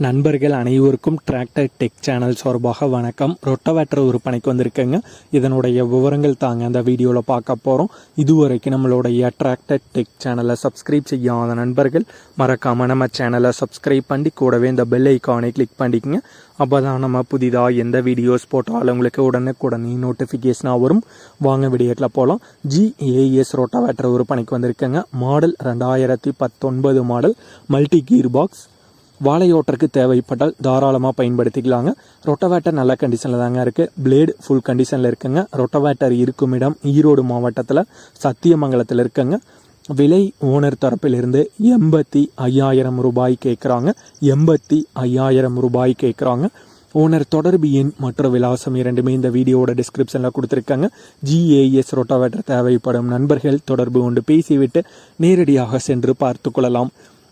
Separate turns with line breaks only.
நண்பர்கள் அனைவருக்கும் tractor tech channel சார்பாக வணக்கம். ரொட்டவேட்டர் விற்பனைக்கு வந்திருக்கேங்க. இதனுடைய விவரங்கள் தாங்க அந்த வீடியோவில் பார்க்க போகிறோம் இதுவரைக்கும் நம்மளுடைய டிராக்டர் டெக் சேனலை சப்ஸ்கிரைப் செய்யாத நண்பர்கள் மறக்காமல் நம்ம சேனலை சப்ஸ்கிரைப் பண்ணி கூடவே இந்த பெல் ஐக்கானை கிளிக் பண்ணிக்கங்க. அப்போ தான் நம்ம புதிதாக எந்த வீடியோஸ் போட்டாலும் உங்களுக்கு உடனுக்குடனே நோட்டிஃபிகேஷனாக வரும். வாங்க வீடியோக்கில் போகலாம் ஜிஏஎஸ் ரொட்டவேட்டர் விற்பனைக்கு வந்திருக்கேங்க. மாடல் ரெண்டாயிரத்தி பத்தொன்பது மாடல். மல்டி கீர் பாக்ஸ் வாழையோட்டருக்கு தேவைப்பட்டால் தாராளமாக பயன்படுத்திக்கலாங்க. ரொட்டவேட்டர் நல்ல கண்டிஷனில் தாங்க இருக்குது பிளேடு ஃபுல் கண்டிஷனில் இருக்குங்க. ரொட்டவேட்டர் இருக்கும் இடம் ஈரோடு மாவட்டத்தில் சத்தியமங்கலத்தில் இருக்குங்க. விலை ஓனர் தரப்பிலிருந்து எண்பத்தி ஐயாயிரம் ரூபாய் கேட்குறாங்க எண்பத்தி ஐயாயிரம் ரூபாய் கேட்குறாங்க ஓனர் தொடர்பு எண் மற்றும் விலாசம் இரண்டுமே இந்த வீடியோவோட டிஸ்கிரிப்ஷனில் கொடுத்துருக்காங்க. ஜிஏஎஸ் ரொட்டோவேட்டர் தேவைப்படும் நண்பர்கள் தொடர்பு கொண்டு பேசிவிட்டு நேரடியாக சென்று பார்த்து கொள்ளலாம்.